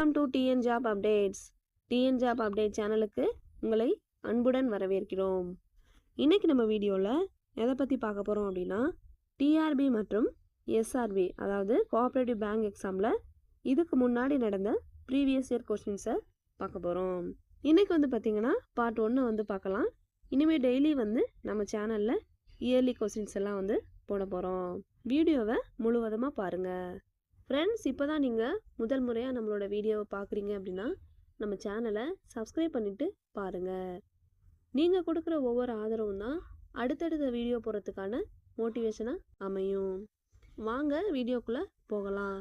Welcome to TN job updates TN job update சேனலுக்கு உங்களை அன்புடன் வரவேற்கிறோம். இன்றைக்கி நம்ம வீடியோவில் எதை பற்றி பார்க்க போகிறோம் அப்படின்னா டிஆர்பி மற்றும் எஸ்ஆர்பி அதாவது கோஆப்ரேட்டிவ் பேங்க் எக்ஸாமில் இதுக்கு முன்னாடி நடந்த ப்ரீவியஸ் இயர் கொஸ்டின்ஸை பார்க்க போகிறோம் இன்றைக்கி வந்து பார்த்திங்கன்னா பார்ட் ஒன்று வந்து பார்க்கலாம். இனிமேல் டெய்லி வந்து நம்ம சேனலில் இயர்லி கொஸ்டின்ஸ் எல்லாம் வந்து போட போகிறோம் வீடியோவை முழுவதுமாக பாருங்கள் ஃப்ரெண்ட்ஸ் இப்போ தான் நீங்கள் முதல் முறையாக நம்மளோட வீடியோவை பார்க்குறீங்க அப்படின்னா நம்ம சேனலை சப்ஸ்கிரைப் பண்ணிவிட்டு பாருங்கள் நீங்கள் கொடுக்குற ஒவ்வொரு ஆதரவும் தான் அடுத்தடுத்த வீடியோ போகிறதுக்கான மோட்டிவேஷனாக அமையும். வாங்க வீடியோக்குள்ளே போகலாம்.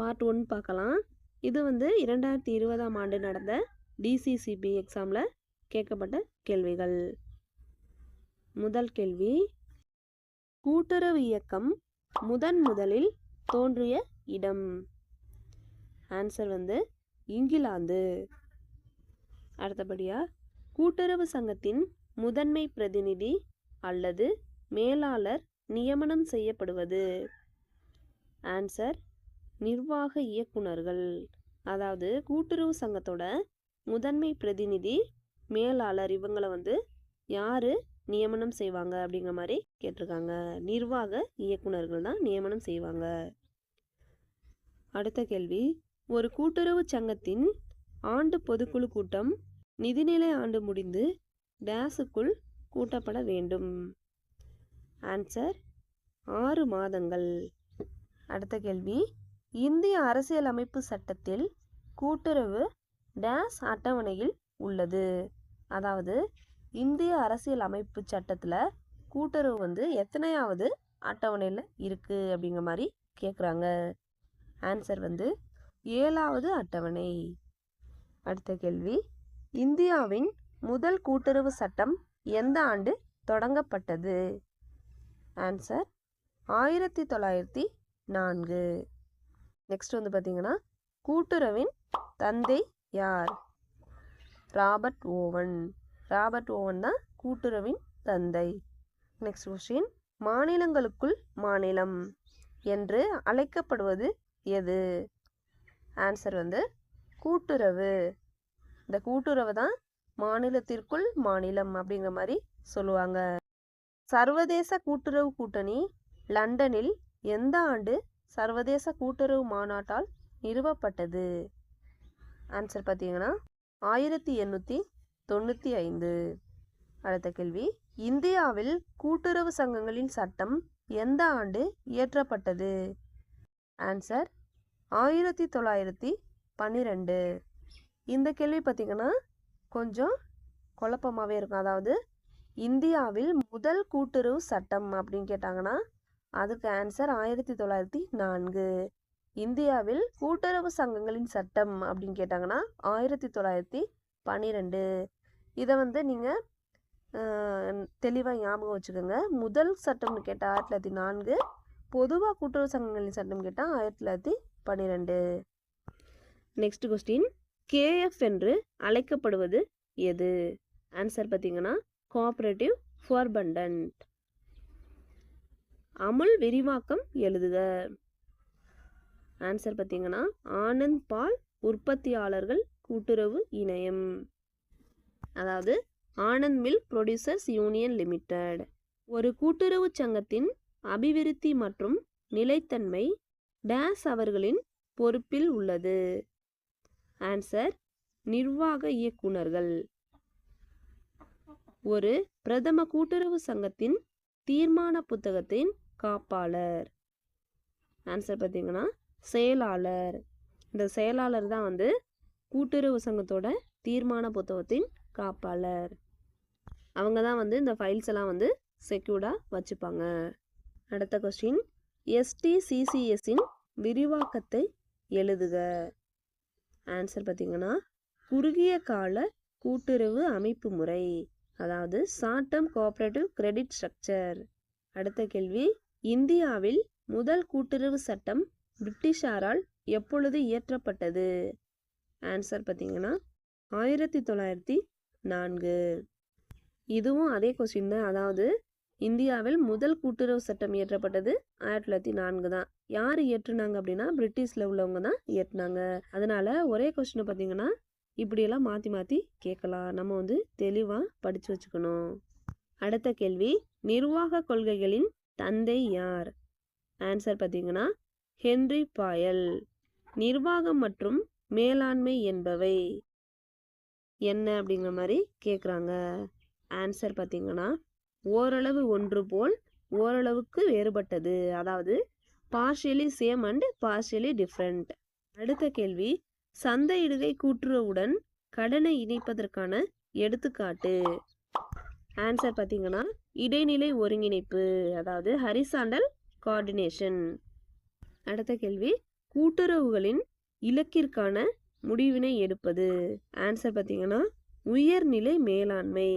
பார்ட் ஒன் பார்க்கலாம். இது வந்து இரண்டாயிரத்தி இருபதாம் ஆண்டு நடந்த டிசிசிபி எக்ஸாமில் கேட்கப்பட்ட கேள்விகள். முதல் கேள்வி கூட்டுறவு இயக்கம் முதன் முதலில் தோன்றிய இடம். ஆன்சர் வந்து இங்கிலாந்து. அடுத்தபடியாக கூட்டுறவு சங்கத்தின் முதன்மை பிரதிநிதி அல்லது மேலாளர் நியமனம் செய்யப்படுவது. ஆன்சர் நிர்வாக இயக்குனர்கள் அதாவது கூட்டுறவு சங்கத்தோட முதன்மை பிரதிநிதி மேலாளர் இவங்களை வந்து யார் நியமனம் செய்வாங்க அப்படிங்கிற மாதிரி கேட்டிருக்காங்க. நிர்வாக இயக்குனர்கள் தான் நியமனம் செய்வாங்க. அடுத்த கேள்வி. ஒரு கூட்டுறவு சங்கத்தின் ஆண்டு பொதுக்குழு கூட்டம் நிதிநிலை ஆண்டு முடிந்து டேஸுக்குள் கூட்டப்பட வேண்டும். ஆன்சர் ஆறு மாதங்கள். அடுத்த கேள்வி. இந்திய அரசியலமைப்பு சட்டத்தில் கூட்டுறவு டேஸ் அட்டவணையில் உள்ளது. அதாவது இந்திய அரசியல் அமைப்பு சட்டத்தில் கூட்டுறவு வந்து எத்தனையாவது அட்டவணையில் இருக்குது அப்படிங்கிற மாதிரி கேட்குறாங்க ஆன்சர் வந்து ஏழாவது அட்டவணை. அடுத்த கேள்வி. இந்தியாவின் முதல் கூட்டுறவு சட்டம் எந்த ஆண்டு தொடங்கப்பட்டது? ஆன்சர் ஆயிரத்தி தொள்ளாயிரத்தி நான்கு. நெக்ஸ்ட் வந்து பார்த்தீங்கன்னா கூட்டுறவின் தந்தை யார்? ராபர்ட் ஓவன் ராபர்ட் ஓவன் தான் கூட்டுறவின் தந்தை. நெக்ஸ்ட் கொஸ்டின் மாநிலங்களுக்குள் மாநிலம் என்று அழைக்கப்படுவது எது? ஆன்சர் வந்து கூட்டுறவு. இந்த கூட்டுறவு தான் மாநிலத்திற்குள் மாநிலம் அப்படிங்கிற மாதிரி சொல்லுவாங்க. சர்வதேச கூட்டுறவு கூட்டணி லண்டனில் எந்த ஆண்டு சர்வதேச கூட்டுறவு மாநாட்டால் நிறுவப்பட்டது? ஆன்சர் பார்த்தீங்கன்னா ஆயிரத்தி எண்ணூற்றி தொண்ணூற்றி ஐந்து. அடுத்த கேள்வி. இந்தியாவில் கூட்டுறவு சங்கங்களின் சட்டம் எந்த ஆண்டு இயற்றப்பட்டது? ஆன்சர் ஆயிரத்தி தொள்ளாயிரத்தி பன்னிரெண்டு. இந்த கேள்வி பார்த்திங்கன்னா கொஞ்சம் குழப்பமாகவே இருக்கும். அதாவது இந்தியாவில் முதல் கூட்டுறவு சட்டம் அப்படின்னு கேட்டாங்கன்னா அதுக்கு ஆன்சர் ஆயிரத்தி தொள்ளாயிரத்தி நான்கு. இந்தியாவில் கூட்டுறவு சங்கங்களின் சட்டம் அப்படின்னு கேட்டாங்கன்னா ஆயிரத்தி தொள்ளாயிரத்தி பன்னிரெண்டு. இதை வந்து நீங்கள் தெளிவாக ஞாபகம் வச்சுக்கோங்க. முதல் சட்டம்னு கேட்டால் ஆயிரத்தி தொள்ளாயிரத்தி நான்கு. பொதுவாக கூட்டுறவு சங்கங்களின் சட்டம் கேட்டால் ஆயிரத்தி தொள்ளாயிரத்தி பன்னிரெண்டு. நெக்ஸ்ட் கொஸ்டின் கேஎஃப் என்று அழைக்கப்படுவது எது? ஆன்சர் பார்த்தீங்கன்னா கோஆப்ரேட்டிவ் ஃபோர்பண்டன்ட் அமுல் விரிவாக்கம் எழுதுக. ஆன்சர் பார்த்தீங்கன்னா ஆனந்த் பால் உற்பத்தியாளர்கள் கூட்டுறவு இணையம். அதாவது Anand milk producers union limited ஒரு கூட்டுறவு சங்கத்தின் அபிவிருத்தி மற்றும் நிலைத்தன்மை டேஸ் அவர்களின் பொறுப்பில் உள்ளது. ஆன்சர் நிர்வாக இயக்குனர்கள் ஒரு பிரதம கூட்டுறவு சங்கத்தின் தீர்மான புத்தகத்தின் காப்பாளர். ஆன்சர் பார்த்தீங்கன்னா செயலாளர். இந்த செயலாளர் தான் வந்து கூட்டுறவு சங்கத்தோட தீர்மான புத்தகத்தின் காப்பாளர். அவங்க தான் வந்து இந்த ஃபைல்ஸ் எல்லாம் வந்து செக்யூர்டாக வச்சுப்பாங்க. அடுத்த கொஸ்டின் எஸ்டிசிசிஎஸ்ஸின் விரிவாக்கத்தை எழுதுக. ஆன்சர் பார்த்தீங்கன்னா குறுகிய கால கூட்டுறவு அமைப்பு முறை அதாவது short term cooperative credit structure அடுத்த கேள்வி இந்தியாவில் முதல் கூட்டுறவு சட்டம் பிரிட்டிஷாரால் எப்பொழுது இயற்றப்பட்டது? ஆன்சர் பார்த்தீங்கன்னா ஆயிரத்தி தொள்ளாயிரத்தி நான்கு. இதுவும் அதே கொஸ்டின் தான். அதாவது இந்தியாவில் முதல் கூட்டுறவு சட்டம் இயற்றப்பட்டது ஆயிரத்தி தொள்ளாயிரத்தி நான்கு தான். யார் இயற்றுனாங்க அப்படின்னா பிரிட்டிஷில் உள்ளவங்க தான் இயற்றுனாங்க. அதனால ஒரே கொஸ்டினை பார்த்தீங்கன்னா இப்படியெல்லாம் மாற்றி மாற்றி கேட்கலாம். நம்ம வந்து தெளிவாக படித்து வச்சுக்கணும். அடுத்த கேள்வி நிர்வாக கொள்கைகளின் தந்தை யார்? ஆன்சர் பார்த்தீங்கன்னா ஹென்றி பாயல். நிர்வாகம் மற்றும் மேலாண்மை என்பவை என்ன அப்படிங்கிற மாதிரி கேட்குறாங்க ஆன்சர் பார்த்தீங்கன்னா ஓரளவு ஒன்று போல் ஓரளவுக்கு வேறுபட்டது. அதாவது partially same and partially different அடுத்த கேள்வி சந்தையிடுகை கூட்டுறவுடன் கடனை இணைப்பதற்கான எடுத்துக்காட்டு. ஆன்சர் பார்த்தீங்கன்னா இடைநிலை ஒருங்கிணைப்பு அதாவது ஹரிசாண்டல் கோஆர்டினேஷன் அடுத்த கேள்வி கூட்டுறவுகளின் இலக்கிற்கான முடிவினை எடுப்பது. ஆன்சர் பார்த்தீங்கன்னா உயர்நிலை மேலாண்மை.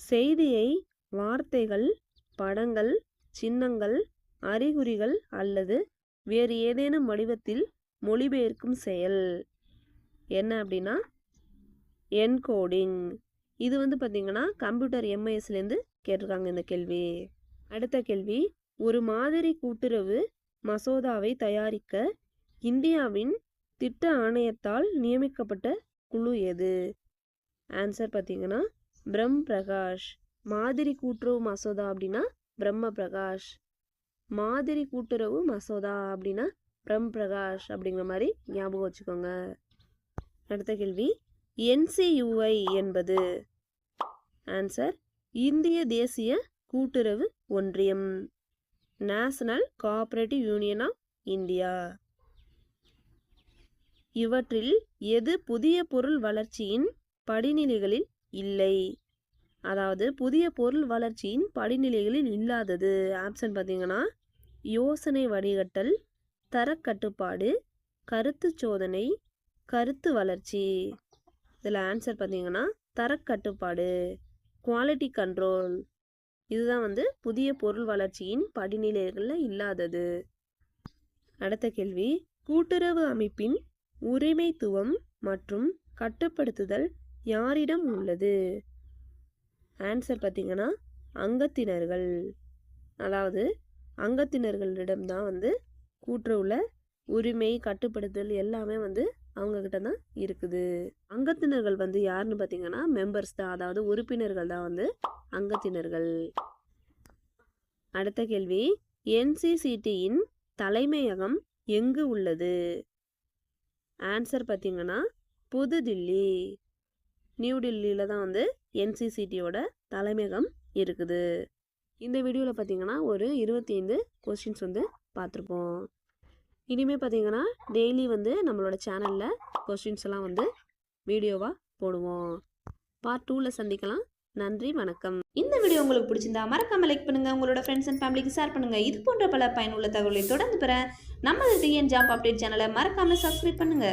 செய்தியை வார்த்தைகள் படங்கள் சின்னங்கள் அறிகுறிகள் அல்லது வேறு ஏதேனும் வடிவத்தில் மொழிபெயர்க்கும் செயல். என்ன அப்படின்னா என்கோடிங். இது வந்து பார்த்திங்கன்னா கம்ப்யூட்டர் எம்ஐஎஸ்லேருந்து கேட்டிருக்காங்க இந்த கேள்வி. அடுத்த கேள்வி ஒரு மாதிரி கூட்டுறவு மசோதாவை தயாரிக்க இந்தியாவின் திட்ட ஆணையத்தால் நியமிக்கப்பட்ட குழு எது? ஆன்சர் பார்த்திங்கன்னா பிரம் பிரகாஷ் மாதிரி கூட்டுறவு மசோதா அப்படின்னா பிரம்ம பிரகாஷ் மாதிரி கூட்டுறவு மசோதா அப்படின்னா பிரம் பிரகாஷ் அப்படிங்கிற மாதிரி ஞாபகம் வச்சுக்கோங்க. அடுத்த கேள்வி என்சியுஐ என்பது? ஆன்சர் இந்திய தேசிய கூட்டுறவு ஒன்றியம் national cooperative union of India இவற்றில் எது புதிய பொருள் வளர்ச்சியின் படிநிலைகளில் இல்லை? அதாவது புதிய பொருள் வளர்ச்சியின் படிநிலைகளில் இல்லாதது. ஆப்ஷன் பார்த்தீங்கன்னா யோசனை வடிகட்டல் தரக்கட்டுப்பாடு கருத்து சோதனை கருத்து வளர்ச்சி. இதில் ஆன்சர் பார்த்தீங்கன்னா தரக்கட்டுப்பாடு குவாலிட்டி கண்ட்ரோல் இதுதான் வந்து புதிய பொருள் வளர்ச்சியின் படிநிலைகளில் இல்லாதது. அடுத்த கேள்வி கூட்டுறவு அமைப்பின் உரிமைத்துவம் மற்றும் கட்டுப்படுத்துதல் யாரிடம் உள்ளது? ஆன்சர் பார்த்திங்கன்னா அங்கத்தினர்கள். அதாவது அங்கத்தினர்களிடம் தான் வந்து கூட்டுறவுல உரிமை கட்டுப்படுத்தல் எல்லாமே வந்து அவங்கக்கிட்ட தான் இருக்குது. அங்கத்தினர்கள் வந்து யாருன்னு பார்த்தீங்கன்னா மெம்பர்ஸ் தான். அதாவது உறுப்பினர்கள் தான் வந்து அங்கத்தினர்கள். அடுத்த கேள்வி. என்சிசிடியின் தலைமையகம் எங்கு உள்ளது? ஆன்சர் பார்த்தீங்கன்னா புதுதில்லி. நியூ டெல்லியில் தான் வந்து என்சிசிடியோட தலைமையகம் இருக்குது. இந்த வீடியோவில் பார்த்தீங்கன்னா ஒரு இருபத்தி ஐந்து கொஸ்டின்ஸ் வந்து பார்த்துருப்போம் இனிமேல் பார்த்தீங்கன்னா டெய்லி வந்து நம்மளோட சேனலில் கொஸ்டின்ஸ் எல்லாம் வந்து வீடியோவாக போடுவோம். பார்ட் டூவில் சந்திக்கலாம். நன்றி வணக்கம். இந்த வீடியோ உங்களுக்கு பிடிச்சிருந்தா மறக்காம லைக் பண்ணுங்க. உங்களோட ஃப்ரெண்ட்ஸ் அண்ட் ஃபேமிலிக்கு ஷேர் பண்ணுங்க. இது போன்ற பல பயனுள்ள தகவலை தொடர்ந்து பெற நமது டிஎன் ஜாப் அப்டேட் சேனலை மறக்காம சப்ஸ்கிரைப் பண்ணுங்க.